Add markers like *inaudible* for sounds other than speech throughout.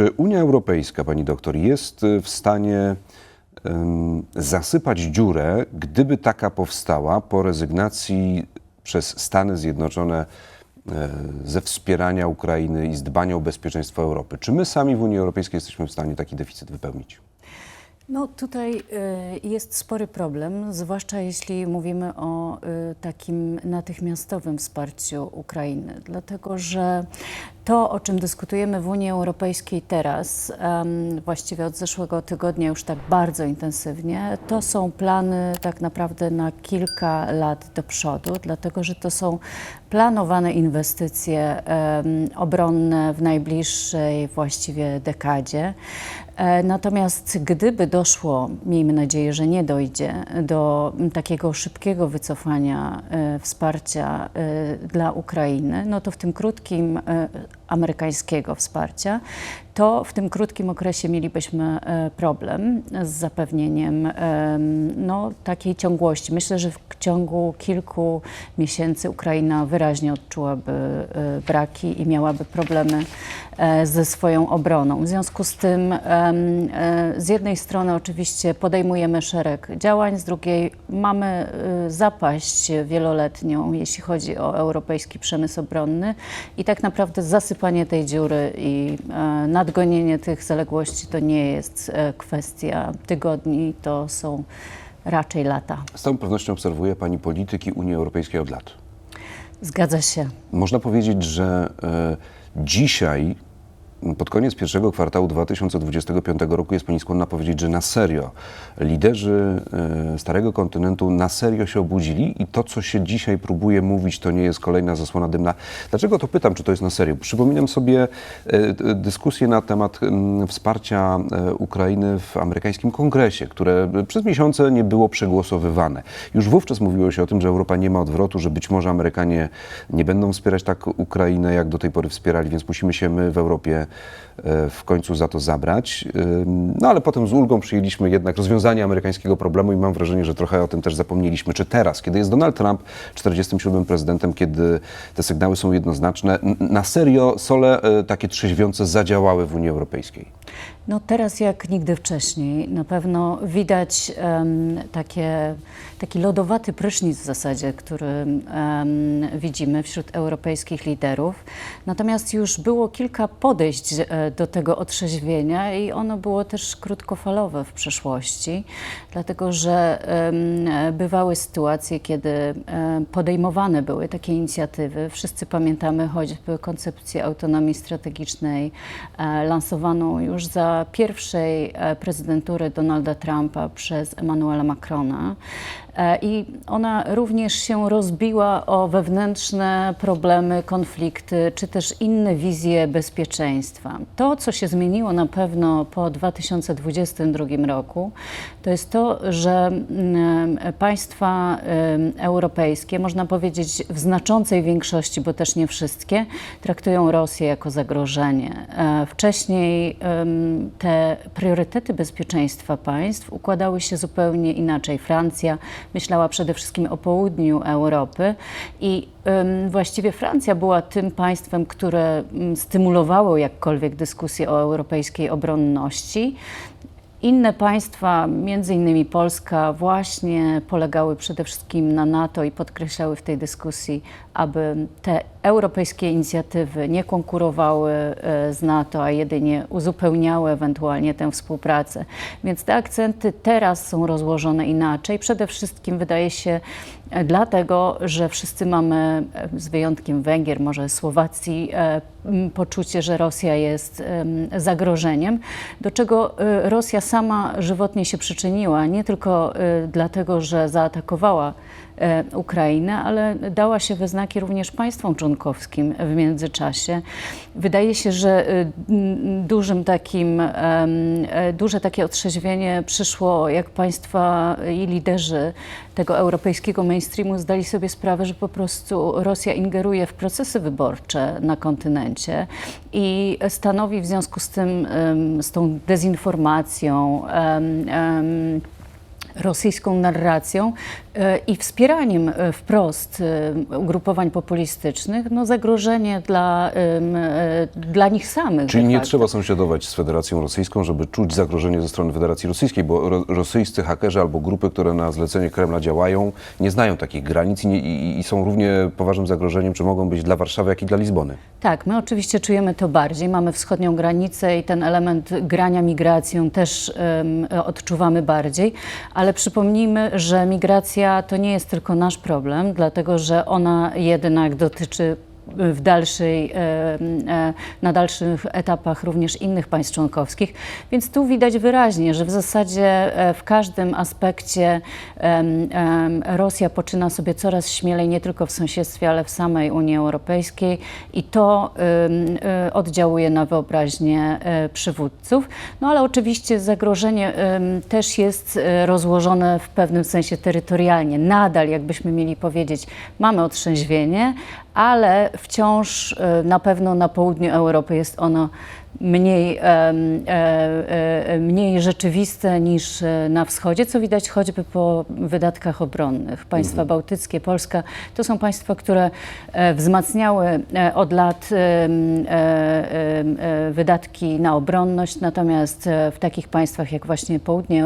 Czy Unia Europejska, pani doktor, jest y, w stanie em, zasypać dziurę, gdyby taka powstała po rezygnacji przez Stany Zjednoczone e, ze wspierania Ukrainy i z dbania o bezpieczeństwo Europy? Czy my sami w Unii Europejskiej jesteśmy w stanie taki deficyt wypełnić? No tutaj y, jest spory problem, zwłaszcza jeśli mówimy o y, takim natychmiastowym wsparciu Ukrainy, dlatego że to, o czym dyskutujemy w Unii Europejskiej teraz, właściwie od zeszłego tygodnia już tak bardzo intensywnie, to są plany tak naprawdę na kilka lat do przodu, dlatego że to są planowane inwestycje obronne w najbliższej właściwie dekadzie. E, Natomiast gdyby doszło, miejmy nadzieję, że nie dojdzie, do takiego szybkiego wycofania e, wsparcia e, dla Ukrainy, no to w tym krótkim amerykańskiego wsparcia, to w tym krótkim okresie mielibyśmy e, problem z zapewnieniem em, no, takiej ciągłości. Myślę, że w ciągu kilku miesięcy Ukraina wyraźnie odczułaby e, braki i miałaby problemy e, ze swoją obroną. W związku z tym z jednej strony oczywiście podejmujemy szereg działań, z drugiej mamy zapaść wieloletnią, jeśli chodzi o europejski przemysł obronny i tak naprawdę zasypanie tej dziury i e, nadgonienie tych zaległości to nie jest e, kwestia tygodni, to są raczej lata. Z całą pewnością obserwuje pani polityki Unii Europejskiej od lat. Zgadza się. Można powiedzieć, że e, dzisiaj, pod koniec pierwszego kwartału 2025 roku, jest Pani skłonna powiedzieć, że na serio liderzy e, Starego Kontynentu na serio się obudzili i to, co się dzisiaj próbuje mówić, to nie jest kolejna zasłona dymna. Dlaczego to pytam, czy to jest na serio? Przypominam sobie e, dyskusję na temat wsparcia e, Ukrainy w amerykańskim kongresie, które przez miesiące nie było przegłosowywane. Już wówczas mówiło się o tym, że Europa nie ma odwrotu, że być może Amerykanie nie będą wspierać tak Ukrainę, jak do tej pory wspierali, więc musimy się my w Europie w końcu za to zabrać. Ym, No ale potem z ulgą przyjęliśmy jednak rozwiązanie amerykańskiego problemu i mam wrażenie, że trochę o tym też zapomnieliśmy. Czy teraz, kiedy jest Donald Trump 47 prezydentem, kiedy te sygnały są jednoznaczne, na serio sole e, takie trzeźwiące zadziałały w Unii Europejskiej? No teraz jak nigdy wcześniej na pewno widać em, takie, taki lodowaty prysznic w zasadzie, który em, widzimy wśród europejskich liderów. Natomiast już było kilka podejść e, do tego otrzeźwienia i ono było też krótkofalowe w przeszłości, dlatego że em, bywały sytuacje, kiedy em, podejmowane były takie inicjatywy. Wszyscy pamiętamy choćby koncepcję autonomii strategicznej e, lansowaną już za pierwszej e, prezydentury Donalda Trumpa przez Emmanuela Macrona. E, I ona również się rozbiła o wewnętrzne problemy, konflikty, czy też inne wizje bezpieczeństwa. To, co się zmieniło na pewno po 2022 roku, to jest to, że mm, państwa em, europejskie, można powiedzieć w znaczącej większości, bo też nie wszystkie, traktują Rosję jako zagrożenie. E, Wcześniej te priorytety bezpieczeństwa państw układały się zupełnie inaczej. Francja myślała przede wszystkim o południu Europy i właściwie Francja była tym państwem, które stymulowało jakkolwiek dyskusję o europejskiej obronności. Inne państwa, między innymi Polska, właśnie polegały przede wszystkim na NATO i podkreślały w tej dyskusji, aby te europejskie inicjatywy nie konkurowały e, z NATO, a jedynie uzupełniały ewentualnie tę współpracę. Więc te akcenty teraz są rozłożone inaczej. Przede wszystkim wydaje się e, dlatego, że wszyscy mamy, e, z wyjątkiem Węgier, może Słowacji, poczucie, że Rosja jest em, zagrożeniem, do czego Rosja sama żywotnie się przyczyniła, nie tylko dlatego, że zaatakowała Ukrainę, ale dała się we znaki również państwom członkowskim w międzyczasie. Wydaje się, że e, dużym takim, e, duże takie otrzeźwienie przyszło, jak państwa i liderzy tego europejskiego mainstreamu zdali sobie sprawę, że po prostu Rosja ingeruje w procesy wyborcze na kontynencie i stanowi w związku z tym, z tą dezinformacją, rosyjską narracją e, i wspieraniem e, wprost e, ugrupowań populistycznych, no zagrożenie dla, dla nich samych. Czyli nie trzeba sąsiadować z Federacją Rosyjską, żeby czuć zagrożenie ze strony Federacji Rosyjskiej, bo ro rosyjscy hakerzy albo grupy, które na zlecenie Kremla działają, nie znają takich granic i, nie, i, i są równie poważnym zagrożeniem, czy mogą być dla Warszawy, jak i dla Lizbony. Tak, my oczywiście czujemy to bardziej. Mamy wschodnią granicę i ten element grania migracją też em, odczuwamy bardziej, ale przypomnijmy, że migracja to nie jest tylko nasz problem, dlatego że ona jednak dotyczy w dalszej, e, na dalszych etapach również innych państw członkowskich. Więc tu widać wyraźnie, że w zasadzie e, w każdym aspekcie Rosja poczyna sobie coraz śmielej, nie tylko w sąsiedztwie, ale w samej Unii Europejskiej i to e, oddziałuje na wyobraźnię przywódców. No ale oczywiście zagrożenie też jest rozłożone w pewnym sensie terytorialnie. Nadal, jakbyśmy mieli powiedzieć, mamy otrzeźwienie, ale wciąż e, na pewno na południu Europy jest ono mniej, e, e, mniej rzeczywiste niż e, na wschodzie, co widać choćby po wydatkach obronnych. Państwa bałtyckie, Polska to są państwa, które wzmacniały od lat wydatki na obronność, natomiast w takich państwach jak właśnie południe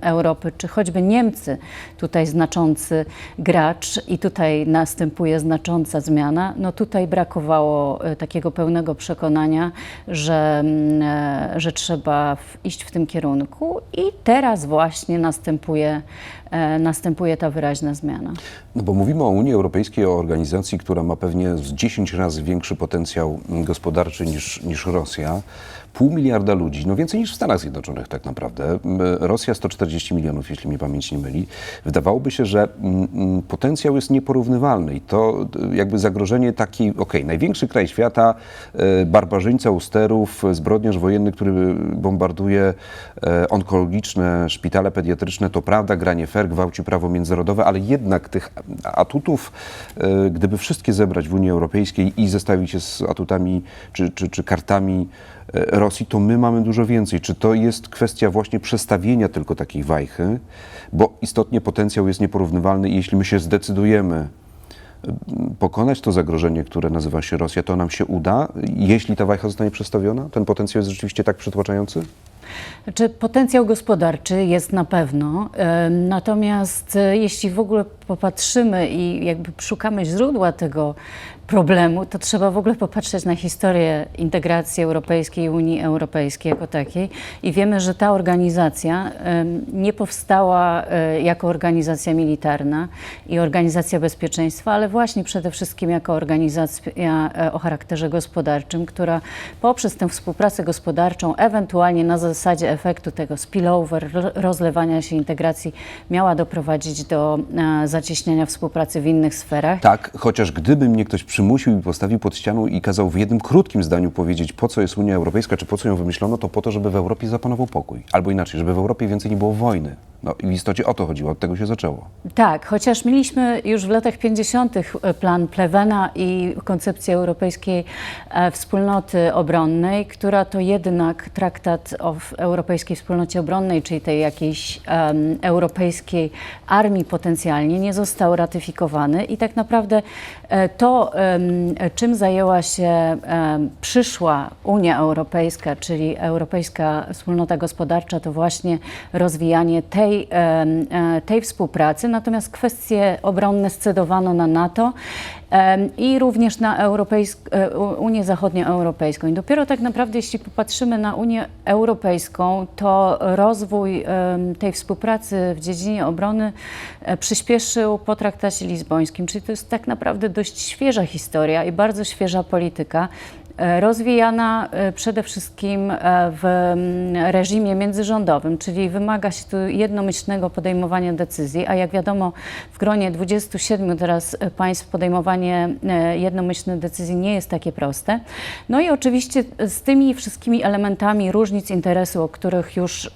Europy, czy choćby Niemcy, tutaj znaczący gracz i tutaj następuje znacząca zmiana, no tutaj brakowało takiego pełnego przekonania, że, mm, e, że trzeba iść w tym kierunku i teraz właśnie następuje, e, następuje ta wyraźna zmiana. No bo mówimy o Unii Europejskiej, o organizacji, która ma pewnie z 10 razy większy potencjał gospodarczy niż, niż Rosja. Pół miliarda ludzi, no więcej niż w Stanach Zjednoczonych tak naprawdę. Rosja 140 milionów, jeśli mnie pamięć nie myli. Wydawałoby się, że potencjał jest nieporównywalny i to jakby zagrożenie taki, okej, największy kraj świata, y, barbarzyńca u sterów, zbrodniarz wojenny, który bombarduje e, onkologiczne szpitale pediatryczne, to prawda, granie fair, gwałci prawo międzynarodowe, ale jednak tych atutów, e, gdyby wszystkie zebrać w Unii Europejskiej i zestawić je z atutami czy, czy, czy kartami e, Rosji, to my mamy dużo więcej. Czy to jest kwestia właśnie przestawienia tylko takiej wajchy, bo istotnie potencjał jest nieporównywalny i jeśli my się zdecydujemy pokonać to zagrożenie, które nazywa się Rosja, to nam się uda, jeśli ta wajcha zostanie przestawiona? Ten potencjał jest rzeczywiście tak przytłaczający? Znaczy, potencjał gospodarczy jest na pewno, natomiast e, jeśli w ogóle popatrzymy i jakby szukamy źródła tego problemu, to trzeba w ogóle popatrzeć na historię integracji europejskiej Unii Europejskiej jako takiej. I wiemy, że ta organizacja nie powstała e, jako organizacja militarna i organizacja bezpieczeństwa, ale właśnie przede wszystkim jako organizacja e, o charakterze gospodarczym, która poprzez tę współpracę gospodarczą, ewentualnie na zasadzie efektu tego spillover, ro- rozlewania się integracji, miała doprowadzić do e, zacieśniania współpracy w innych sferach. Tak, chociaż gdyby mnie ktoś przymusił i postawił pod ścianą i kazał w jednym krótkim zdaniu powiedzieć, po co jest Unia Europejska, czy po co ją wymyślono, to po to, żeby w Europie zapanował pokój. Albo inaczej, żeby w Europie więcej nie było wojny. No i w istocie o to chodziło, od tego się zaczęło. Tak, chociaż mieliśmy już w latach 50. plan Plewena i koncepcję europejskiej e, wspólnoty obronnej, która to jednak traktat o Europejskiej Wspólnocie Obronnej, czyli tej jakiejś em, europejskiej armii potencjalnie, nie został ratyfikowany i tak naprawdę e, to, czym zajęła się przyszła Unia Europejska, czyli Europejska Wspólnota Gospodarcza, to właśnie rozwijanie tej, e, tej współpracy. Natomiast kwestie obronne scedowano na NATO i również na Europejsk- e, Unię Zachodnioeuropejską. I dopiero tak naprawdę, jeśli popatrzymy na Unię Europejską, to rozwój tej współpracy w dziedzinie obrony e, przyspieszył po traktacie lizbońskim, czyli to jest tak naprawdę dość świeża historia i bardzo świeża polityka. E, Rozwijana e, przede wszystkim e, w mm, reżimie międzyrządowym, czyli wymaga się tu jednomyślnego podejmowania decyzji, a jak wiadomo, w gronie 27 teraz państw podejmowanie jednomyślnych decyzji nie jest takie proste. No i oczywiście z tymi wszystkimi elementami różnic interesu, o których już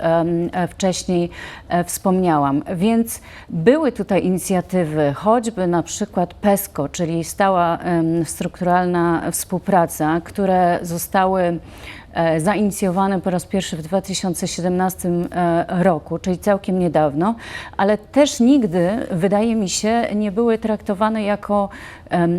wcześniej wspomniałam. Więc były tutaj inicjatywy, choćby na przykład PESCO, czyli stała strukturalna współpraca, które zostały e, zainicjowane po raz pierwszy w 2017 e, roku, czyli całkiem niedawno, ale też nigdy, wydaje mi się, nie były traktowane jako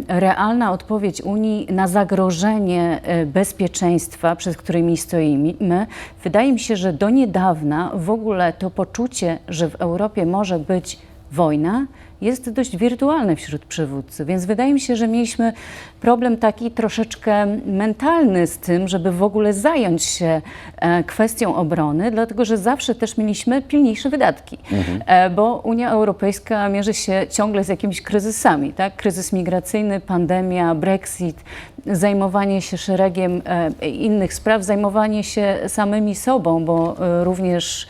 realna odpowiedź Unii na zagrożenie e, bezpieczeństwa, przed którymi stoimy. Wydaje mi się, że do niedawna w ogóle to poczucie, że w Europie może być wojna, jest dość wirtualne wśród przywódców, więc wydaje mi się, że mieliśmy problem taki troszeczkę mentalny z tym, żeby w ogóle zająć się e, kwestią obrony, dlatego że zawsze też mieliśmy pilniejsze wydatki, e, bo Unia Europejska mierzy się ciągle z jakimiś kryzysami, tak? Kryzys migracyjny, pandemia, Brexit, zajmowanie się szeregiem e, innych spraw, zajmowanie się samymi sobą, bo również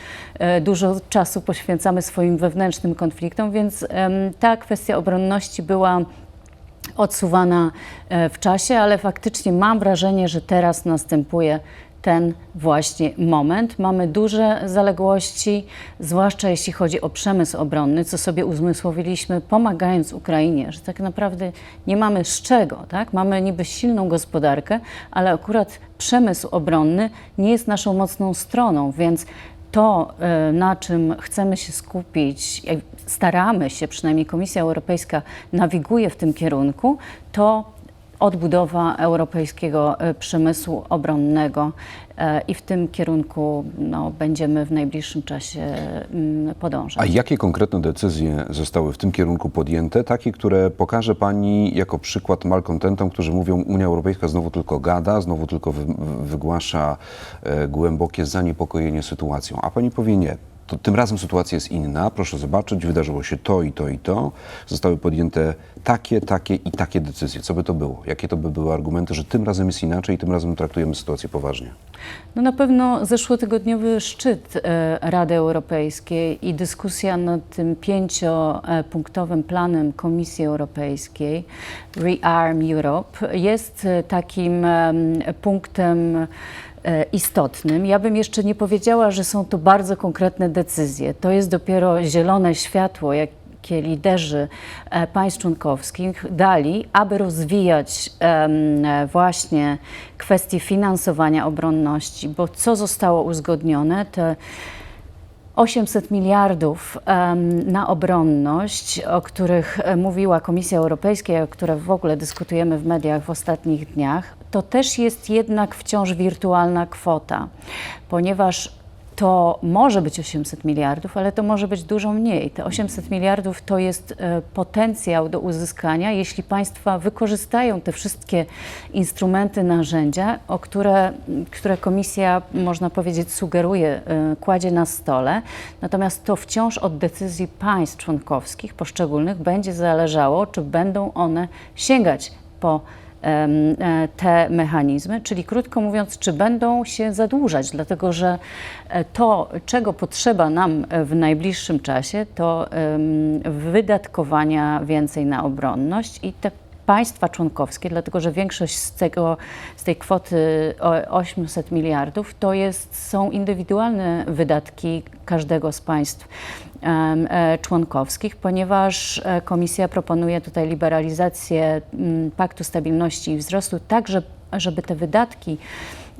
dużo czasu poświęcamy swoim wewnętrznym konfliktom, więc ta kwestia obronności była odsuwana e, w czasie, ale faktycznie mam wrażenie, że teraz następuje ten właśnie moment. Mamy duże zaległości, zwłaszcza jeśli chodzi o przemysł obronny, co sobie uzmysłowiliśmy pomagając Ukrainie, że tak naprawdę nie mamy z czego, tak? Mamy niby silną gospodarkę, ale akurat przemysł obronny nie jest naszą mocną stroną, więc to, e, na czym chcemy się skupić, staramy się, przynajmniej Komisja Europejska nawiguje w tym kierunku, to odbudowa europejskiego e, przemysłu obronnego e, i w tym kierunku no, będziemy w najbliższym czasie mm, podążać. A jakie konkretne decyzje zostały w tym kierunku podjęte? Takie, które pokaże Pani jako przykład malkontentom, którzy mówią, Unia Europejska znowu tylko gada, znowu tylko wy, wygłasza e, głębokie zaniepokojenie sytuacją. A Pani powie nie. To tym razem sytuacja jest inna. Proszę zobaczyć, wydarzyło się to i to i to. Zostały podjęte takie, takie i takie decyzje. Co by to było? Jakie to by były argumenty, że tym razem jest inaczej i tym razem traktujemy sytuację poważnie? No na pewno zeszłotygodniowy szczyt e, Rady Europejskiej i dyskusja nad tym pięciopunktowym planem Komisji Europejskiej Rearm Europe jest e, takim em, punktem istotnym. Ja bym jeszcze nie powiedziała, że są to bardzo konkretne decyzje. To jest dopiero zielone światło, jak jakie liderzy e, państw członkowskich dali, aby rozwijać e, właśnie kwestie finansowania obronności, bo co zostało uzgodnione, te 800 miliardów na obronność, o których e, mówiła Komisja Europejska, o których w ogóle dyskutujemy w mediach w ostatnich dniach, to też jest jednak wciąż wirtualna kwota, ponieważ to może być 800 miliardów, ale to może być dużo mniej. Te 800 miliardów to jest e, potencjał do uzyskania, jeśli państwa wykorzystają te wszystkie instrumenty, narzędzia, o które, które komisja, można powiedzieć, sugeruje, e, kładzie na stole. Natomiast to wciąż od decyzji państw członkowskich poszczególnych będzie zależało, czy będą one sięgać po te mechanizmy, czyli krótko mówiąc, czy będą się zadłużać, dlatego że e, to, czego potrzeba nam e, w najbliższym czasie, to wydatkowania więcej na obronność i te państwa członkowskie, dlatego że większość z, tego, z tej kwoty o 800 miliardów to jest, są indywidualne wydatki każdego z państw. e, członkowskich, ponieważ e, Komisja proponuje tutaj liberalizację Paktu Stabilności i Wzrostu, tak że- żeby te wydatki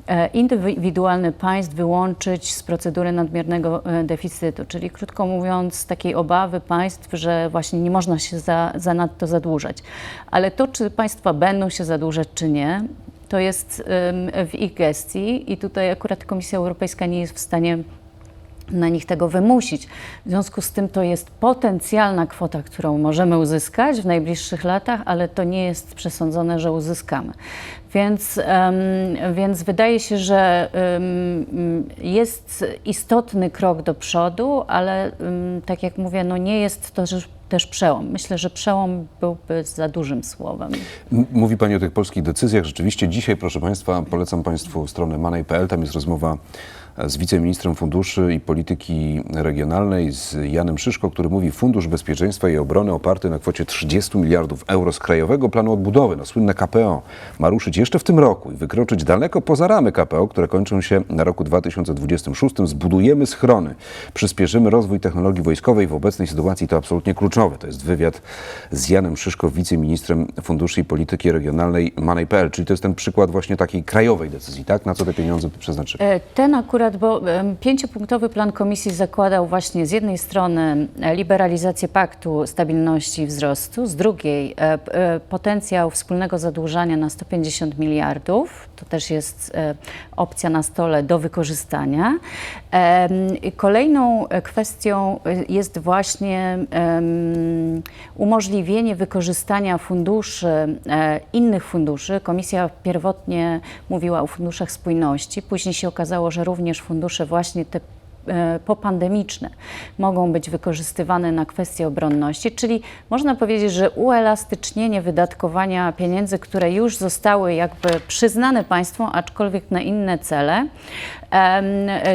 e, indywidualne państw wyłączyć z procedury nadmiernego e, deficytu, czyli krótko mówiąc takiej obawy państw, że właśnie nie można się za, zanadto zadłużać. Ale to, czy państwa będą się zadłużać, czy nie, to jest w ich gestii i tutaj akurat Komisja Europejska nie jest w stanie na nich tego wymusić. W związku z tym to jest potencjalna kwota, którą możemy uzyskać w najbliższych latach, ale to nie jest przesądzone, że uzyskamy. Więc, em, więc wydaje się, że em, jest istotny krok do przodu, ale em, tak jak mówię, no nie jest to też, przełom. Myślę, że przełom byłby za dużym słowem. Mówi Pani o tych polskich decyzjach. Rzeczywiście dzisiaj, proszę Państwa, polecam Państwu stronę money.pl. Tam jest rozmowa z wiceministrem funduszy i polityki regionalnej, z Janem Szyszko, który mówi Fundusz Bezpieczeństwa i Obrony oparty na kwocie 30 miliardów euro z Krajowego Planu Odbudowy, na słynne KPO, ma ruszyć jeszcze w tym roku i wykroczyć daleko poza ramy KPO, które kończą się na roku 2026. Zbudujemy schrony, przyspieszymy rozwój technologii wojskowej. W obecnej sytuacji to absolutnie kluczowe. To jest wywiad z Janem Szyszko, wiceministrem funduszy i polityki regionalnej Money.pl, czyli to jest ten przykład właśnie takiej krajowej decyzji, tak? Na co te pieniądze przeznaczymy? E, Ten akurat, bo em, pięciopunktowy plan komisji zakładał właśnie z jednej strony e, liberalizację paktu stabilności i wzrostu, z drugiej e, e, potencjał wspólnego zadłużania na 150 miliardów. To też jest opcja na stole do wykorzystania. Kolejną kwestią jest właśnie umożliwienie wykorzystania funduszy, innych funduszy. Komisja pierwotnie mówiła o funduszach spójności, później się okazało, że również fundusze właśnie te e, popandemiczne mogą być wykorzystywane na kwestie obronności, czyli można powiedzieć, że uelastycznienie wydatkowania pieniędzy, które już zostały jakby przyznane państwom, aczkolwiek na inne cele,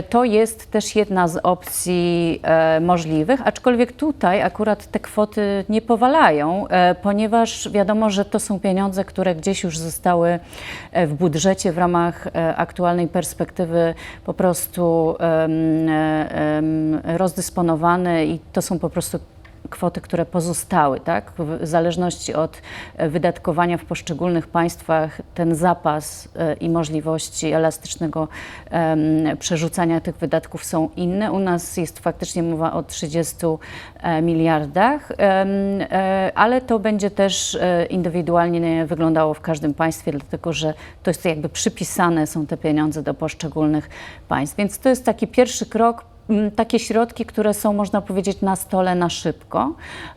to jest też jedna z opcji e, możliwych, aczkolwiek tutaj akurat te kwoty nie powalają, e, ponieważ wiadomo, że to są pieniądze, które gdzieś już zostały e, w budżecie w ramach aktualnej perspektywy po prostu rozdysponowane i to są po prostu kwoty, które pozostały, tak? W zależności od e, wydatkowania w poszczególnych państwach, ten zapas e, i możliwości elastycznego przerzucania tych wydatków są inne. U nas jest faktycznie mowa o 30 e, miliardach, ale to będzie też indywidualnie wyglądało w każdym państwie, dlatego że to jest jakby przypisane są te pieniądze do poszczególnych państw. Więc to jest taki pierwszy krok takie środki, które są, można powiedzieć, na stole na szybko,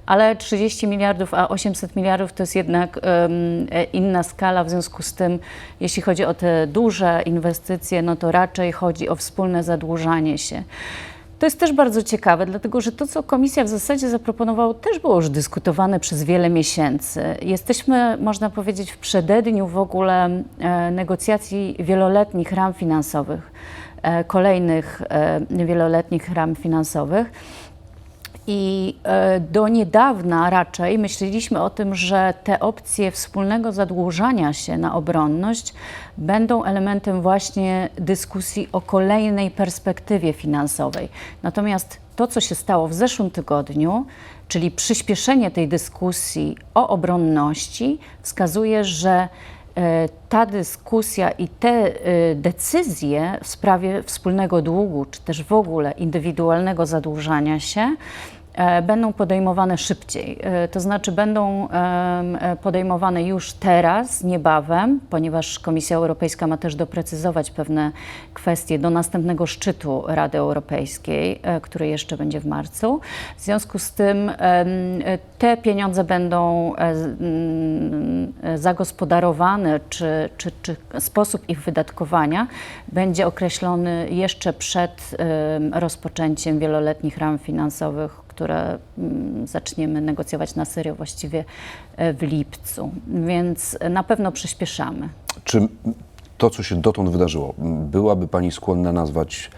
ale 30 miliardów, a 800 miliardów to jest jednak e, inna skala. W związku z tym, jeśli chodzi o te duże inwestycje, no to raczej chodzi o wspólne zadłużanie się. To jest też bardzo ciekawe, dlatego że to, co komisja w zasadzie zaproponowała, też było już dyskutowane przez wiele miesięcy. Jesteśmy, można powiedzieć, w przededniu w ogóle e, negocjacji wieloletnich ram finansowych, kolejnych e, wieloletnich ram finansowych. I e, do niedawna raczej myśleliśmy o tym, że te opcje wspólnego zadłużania się na obronność będą elementem właśnie dyskusji o kolejnej perspektywie finansowej. Natomiast to, co się stało w zeszłym tygodniu, czyli przyspieszenie tej dyskusji o obronności, wskazuje, że e, ta dyskusja i te e, decyzje w sprawie wspólnego długu, czy też w ogóle indywidualnego zadłużania się, e, będą podejmowane szybciej. E, To znaczy będą e, podejmowane już teraz, niebawem, ponieważ Komisja Europejska ma też doprecyzować pewne kwestie do następnego szczytu Rady Europejskiej, e, który jeszcze będzie w marcu. W związku z tym e, te pieniądze będą e, mm, e, zagospodarowane, czy, czy, czy sposób ich wydatkowania będzie określony jeszcze przed em, rozpoczęciem wieloletnich ram finansowych, które mm, zaczniemy negocjować na serio właściwie e, w lipcu. Więc na pewno przyspieszamy. Czy to, co się dotąd wydarzyło, byłaby Pani skłonna nazwać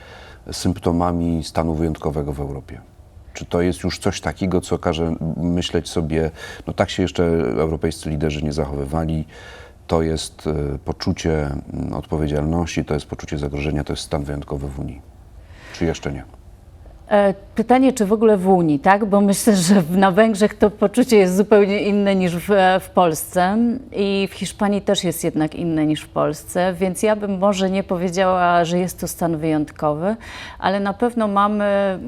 symptomami stanu wyjątkowego w Europie? Czy to jest już coś takiego, co każe myśleć sobie, no tak się jeszcze europejscy liderzy nie zachowywali, to jest e, poczucie mm, odpowiedzialności, to jest poczucie zagrożenia, to jest stan wyjątkowy w Unii? Czy jeszcze nie? E, Pytanie, czy w ogóle w Unii, tak? Bo myślę, że na Węgrzech to poczucie jest zupełnie inne niż w, w Polsce i w Hiszpanii też jest jednak inne niż w Polsce, więc ja bym może nie powiedziała, że jest to stan wyjątkowy, ale na pewno mamy,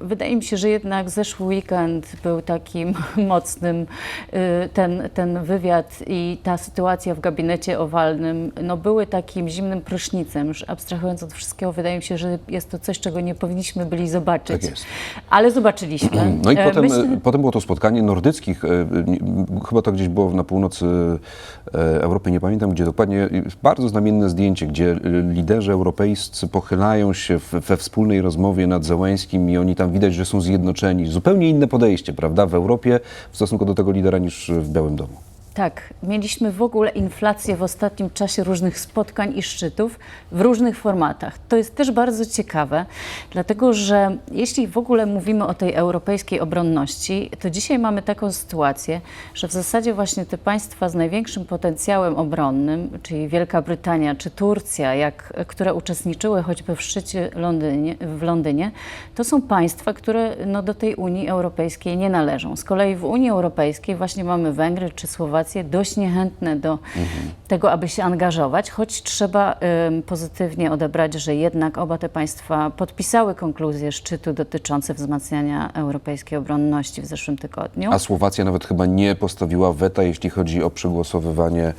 wydaje mi się, że jednak zeszły weekend był takim *laughs* mocnym, y, ten, ten wywiad i ta sytuacja w gabinecie owalnym, no były takim zimnym prysznicem, już abstrahując od wszystkiego, wydaje mi się, że jest to coś, czego nie powinniśmy byli zobaczyć. Jest. Ale zobaczyliśmy. *clears throat* No i E, potem, myślę- e, potem było to spotkanie nordyckich, e, chyba to gdzieś było na północy Europy, nie pamiętam gdzie dokładnie, bardzo znamienne zdjęcie, gdzie liderzy europejscy pochylają się we wspólnej rozmowie nad Zełęskim i oni tam widać, że są zjednoczeni. Zupełnie inne podejście, prawda, w Europie w stosunku do tego lidera niż w Białym Domu. Tak, mieliśmy w ogóle inflację w ostatnim czasie różnych spotkań i szczytów w różnych formatach. To jest też bardzo ciekawe, dlatego że jeśli w ogóle mówimy o tej europejskiej obronności, to dzisiaj mamy taką sytuację, że w zasadzie właśnie te państwa z największym potencjałem obronnym, czyli Wielka Brytania czy Turcja, jak, które uczestniczyły choćby w szczycie Londynie, w Londynie, to są państwa, które no, do tej Unii Europejskiej nie należą. Z kolei w Unii Europejskiej właśnie mamy Węgry czy Słowację dość niechętne do tego, aby się angażować, choć trzeba ym, pozytywnie odebrać, że jednak oba te państwa podpisały konkluzje szczytu dotyczące wzmacniania europejskiej obronności w zeszłym tygodniu. A Słowacja nawet chyba nie postawiła weta, jeśli chodzi o przegłosowywanie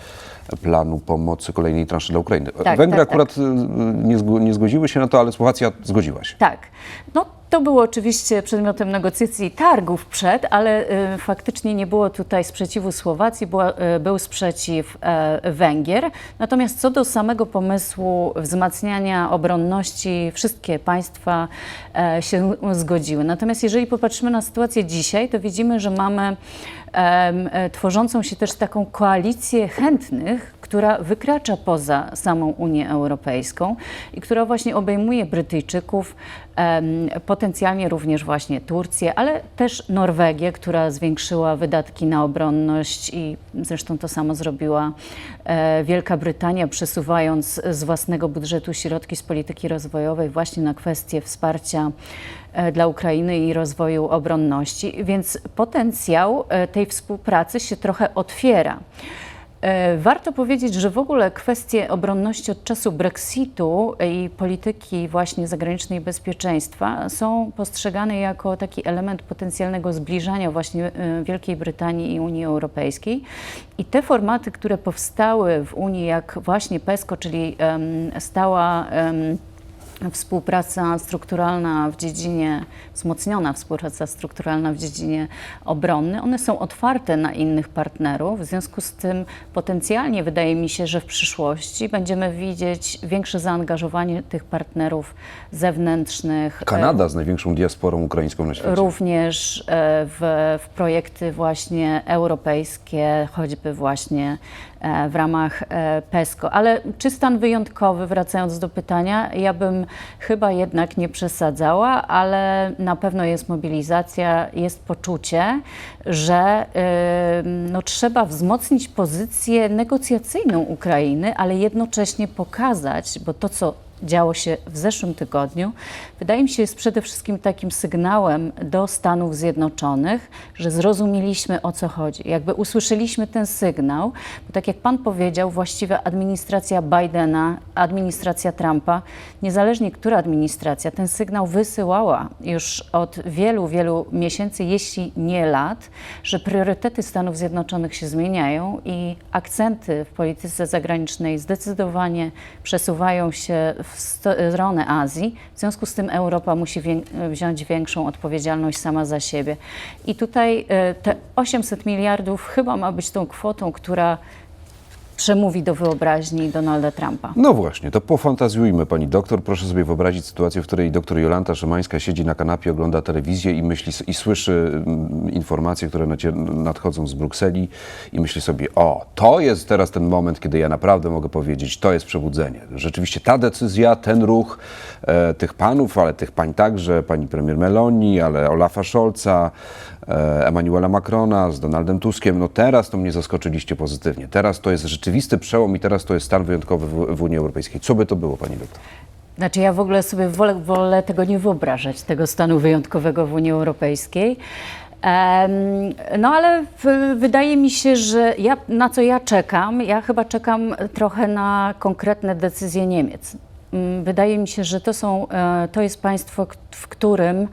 planu pomocy kolejnej transzy dla Ukrainy. Tak, Węgry tak, akurat y, nie, zgo- nie zgodziły się na to, ale Słowacja zgodziła się. Tak. No, to było oczywiście przedmiotem negocjacji i targów przed, ale y, faktycznie nie było tutaj sprzeciwu Słowacji, była, y, był sprzeciw e, Węgier. Natomiast co do samego pomysłu wzmacniania obronności, wszystkie państwa się zgodziły. Natomiast jeżeli popatrzymy na sytuację dzisiaj, to widzimy, że mamy e, tworzącą się też taką koalicję chętnych, która wykracza poza samą Unię Europejską i która właśnie obejmuje Brytyjczyków, potencjalnie również właśnie Turcję, ale też Norwegię, która zwiększyła wydatki na obronność i zresztą to samo zrobiła e, Wielka Brytania, przesuwając z własnego budżetu środki z polityki rozwojowej właśnie na kwestie wsparcia e, dla Ukrainy i rozwoju obronności, więc potencjał e, tej współpracy się trochę otwiera. E, Warto powiedzieć, że w ogóle kwestie obronności od czasu Brexitu i polityki właśnie zagranicznej bezpieczeństwa są postrzegane jako taki element potencjalnego zbliżania właśnie e, Wielkiej Brytanii i Unii Europejskiej. I te formaty, które powstały w Unii, jak właśnie PESCO, czyli stała Współpraca strukturalna w dziedzinie, wzmocniona współpraca strukturalna w dziedzinie obrony, one są otwarte na innych partnerów. W związku z tym potencjalnie wydaje mi się, że w przyszłości będziemy widzieć większe zaangażowanie tych partnerów zewnętrznych. Kanada z największą diasporą ukraińską na świecie. Również e, w, w projekty właśnie europejskie, choćby właśnie e, w ramach e, PESCO. Ale czy stan wyjątkowy, wracając do pytania, ja bym chyba jednak nie przesadzała, ale na pewno jest mobilizacja, jest poczucie, że no, trzeba wzmocnić pozycję negocjacyjną Ukrainy, ale jednocześnie pokazać, bo to, co działo się w zeszłym tygodniu, wydaje mi się jest przede wszystkim takim sygnałem do Stanów Zjednoczonych, że zrozumieliśmy o co chodzi. Jakby usłyszeliśmy ten sygnał, bo tak jak Pan powiedział, właściwie administracja Bidena, administracja Trumpa, niezależnie która administracja, ten sygnał wysyłała już od wielu, wielu miesięcy, jeśli nie lat, że priorytety Stanów Zjednoczonych się zmieniają i akcenty w polityce zagranicznej zdecydowanie przesuwają się w stronę Azji. W związku z tym Europa musi wię- wziąć większą odpowiedzialność sama za siebie. I tutaj e, te 800 miliardów chyba ma być tą kwotą, która przemówi do wyobraźni Donalda Trumpa. No właśnie, to pofantazjujmy pani doktor. Proszę sobie wyobrazić sytuację, w której doktor Jolanta Szymańska siedzi na kanapie, ogląda telewizję i myśli i słyszy mm, informacje, które nadchodzą z Brukseli i myśli sobie, o, to jest teraz ten moment, kiedy ja naprawdę mogę powiedzieć, to jest przebudzenie. Rzeczywiście ta decyzja, ten ruch e, tych panów, ale tych pań także, pani premier Meloni, ale Olafa Scholza, Emmanuela Macrona z Donaldem Tuskiem, no teraz to mnie zaskoczyliście pozytywnie. Teraz to jest rzeczywisty przełom i teraz to jest stan wyjątkowy w, w Unii Europejskiej. Co by to było, pani doktor? Znaczy ja w ogóle sobie wolę, wolę tego nie wyobrażać, tego stanu wyjątkowego w Unii Europejskiej. No ale wydaje mi się, że ja, na co ja czekam, ja chyba czekam trochę na konkretne decyzje Niemiec. Mm, Wydaje mi się, że to, są, e, to jest państwo, w którym e,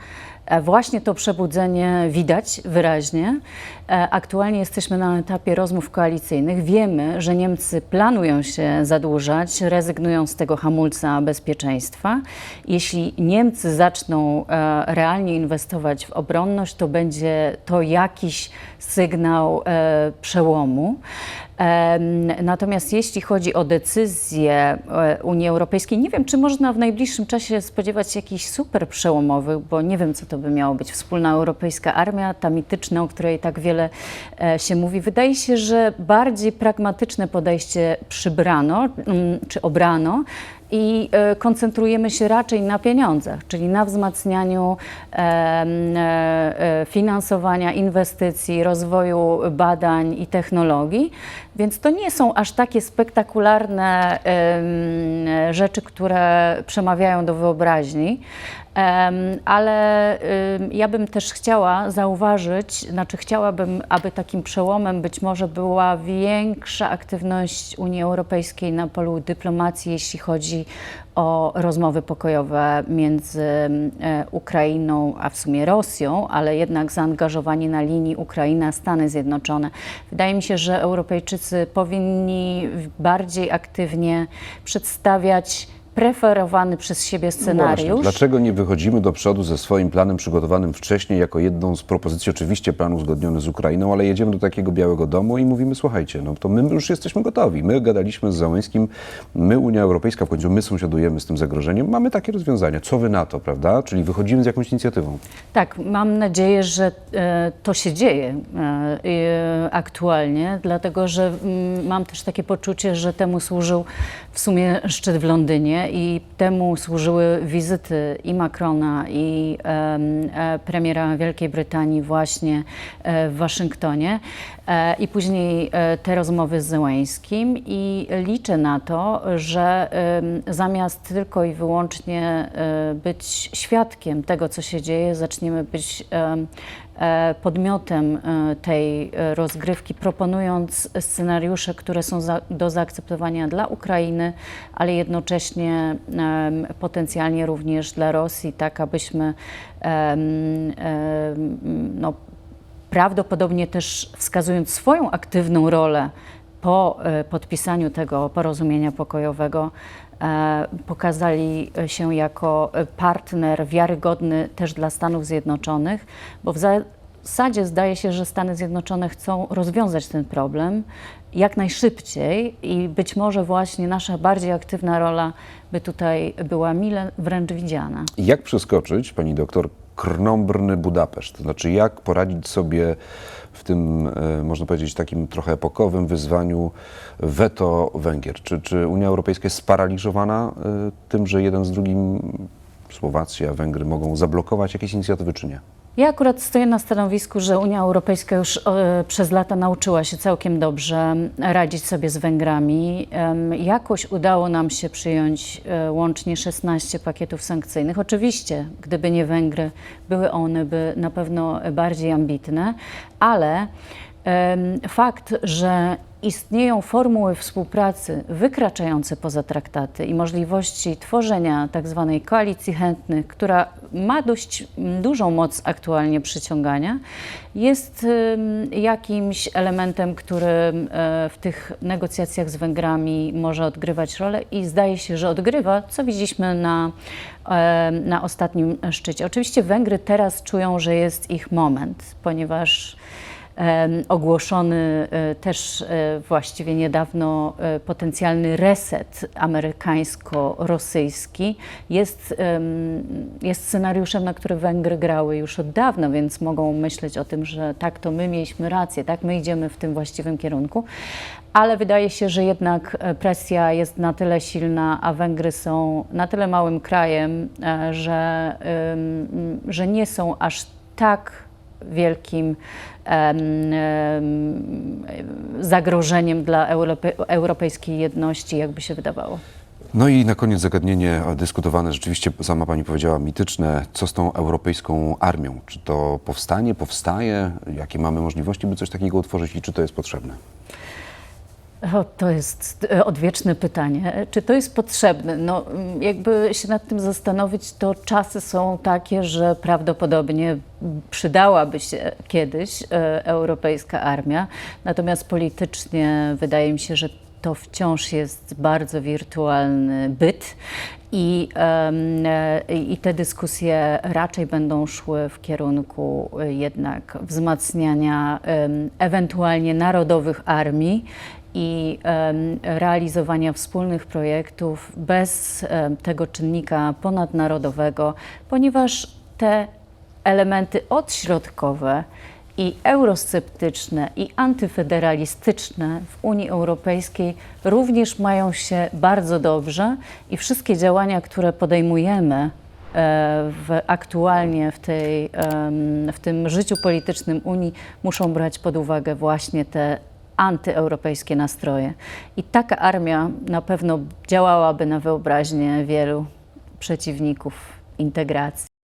właśnie to przebudzenie widać wyraźnie. E, Aktualnie jesteśmy na etapie rozmów koalicyjnych. Wiemy, że Niemcy planują się zadłużać, rezygnują z tego hamulca bezpieczeństwa. Jeśli Niemcy zaczną e, realnie inwestować w obronność, to będzie to jakiś sygnał e, przełomu. Natomiast jeśli chodzi o decyzje e, Unii Europejskiej, nie wiem, czy można w najbliższym czasie spodziewać się jakichś super przełomowych, bo nie wiem, co to to by miało być wspólna europejska armia, ta mityczna, o której tak wiele e, się mówi. Wydaje się, że bardziej pragmatyczne podejście przybrano mm, czy obrano i e, koncentrujemy się raczej na pieniądzach, czyli na wzmacnianiu e, e, finansowania inwestycji, rozwoju badań i technologii. Więc to nie są aż takie spektakularne rzeczy, które przemawiają do wyobraźni. Ale ja bym też chciała zauważyć, znaczy chciałabym, aby takim przełomem być może była większa aktywność Unii Europejskiej na polu dyplomacji, jeśli chodzi o rozmowy pokojowe między e, Ukrainą, a w sumie Rosją, ale jednak zaangażowanie na linii Ukraina-Stany Zjednoczone. Wydaje mi się, że Europejczycy powinni bardziej aktywnie przedstawiać preferowany przez siebie Właśnie, scenariusz. Dlaczego nie wychodzimy do przodu ze swoim planem przygotowanym wcześniej, jako jedną z propozycji, oczywiście plan uzgodniony z Ukrainą, ale jedziemy do takiego Białego Domu i mówimy, słuchajcie, no to my już jesteśmy gotowi. My gadaliśmy z Załęskim, my Unia Europejska, w końcu my sąsiadujemy z tym zagrożeniem, mamy takie rozwiązania. Co wy na to, prawda? Czyli wychodzimy z jakąś inicjatywą. Tak, mam nadzieję, że e, to się dzieje e, aktualnie, dlatego że mm, mam też takie poczucie, że temu służył w sumie szczyt w Londynie i temu służyły wizyty i Macrona, i e, premiera Wielkiej Brytanii właśnie e, w Waszyngtonie i później e, te rozmowy z Zełańskim i liczę na to, że zamiast tylko i wyłącznie e, być świadkiem tego, co się dzieje, zaczniemy być em, e, podmiotem e, tej e, rozgrywki, proponując scenariusze, które są do zaakceptowania dla Ukrainy, ale jednocześnie potencjalnie również dla Rosji, tak abyśmy no, prawdopodobnie też wskazując swoją aktywną rolę po e, podpisaniu tego porozumienia pokojowego, e, pokazali się jako partner wiarygodny też dla Stanów Zjednoczonych, bo w zasadzie zdaje się, że Stany Zjednoczone chcą rozwiązać ten problem jak najszybciej i być może właśnie nasza bardziej aktywna rola by tutaj była mile wręcz widziana. Jak przeskoczyć, pani doktor, krnąbrny Budapeszt? To znaczy, jak poradzić sobie w tym, e, można powiedzieć, takim trochę epokowym wyzwaniu weto Węgier? Czy, czy Unia Europejska jest sparaliżowana e, tym, że jeden z drugim Słowacja, Węgry mogą zablokować jakieś inicjatywy, czy nie? Ja akurat stoję na stanowisku, że Unia Europejska już e, przez lata nauczyła się całkiem dobrze radzić sobie z Węgrami. Jakoś udało nam się przyjąć e, łącznie 16 pakietów sankcyjnych. Oczywiście, gdyby nie Węgry, były one by na pewno bardziej ambitne, ale fakt, że istnieją formuły współpracy wykraczające poza traktaty i możliwości tworzenia tak zwanej koalicji chętnych, która ma dość mm, dużą moc aktualnie przyciągania, jest jakimś elementem, który e, w tych negocjacjach z Węgrami może odgrywać rolę i zdaje się, że odgrywa, co widzieliśmy na, e, na ostatnim szczycie. Oczywiście Węgry teraz czują, że jest ich moment, ponieważ ogłoszony e, też e, właściwie niedawno e, potencjalny reset amerykańsko-rosyjski jest, jest scenariuszem, na który Węgry grały już od dawna, więc mogą myśleć o tym, że tak, to my mieliśmy rację, tak, my idziemy w tym właściwym kierunku. Ale wydaje się, że jednak presja jest na tyle silna, a Węgry są na tyle małym krajem, że, że nie są aż tak wielkim em, em, zagrożeniem dla Europe, europejskiej jedności, jakby się wydawało. No i na koniec zagadnienie dyskutowane, rzeczywiście sama Pani powiedziała, mityczne. Co z tą europejską armią? Czy to powstanie, powstaje? Jakie mamy możliwości, by coś takiego utworzyć i czy to jest potrzebne? O, to jest e, odwieczne pytanie. Czy to jest potrzebne? No, mm, jakby się nad tym zastanowić, to czasy są takie, że prawdopodobnie przydałaby się kiedyś e, europejska armia, natomiast politycznie wydaje mi się, że to wciąż jest bardzo wirtualny byt. I, e, I te dyskusje raczej będą szły w kierunku e, jednak wzmacniania ewentualnie narodowych armii i realizowania wspólnych projektów bez tego czynnika ponadnarodowego, ponieważ te elementy odśrodkowe i eurosceptyczne i antyfederalistyczne w Unii Europejskiej również mają się bardzo dobrze i wszystkie działania, które podejmujemy e, w, aktualnie w, tej, w tym życiu politycznym Unii muszą brać pod uwagę właśnie te antyeuropejskie nastroje. I taka armia na pewno działałaby na wyobraźnię wielu przeciwników integracji.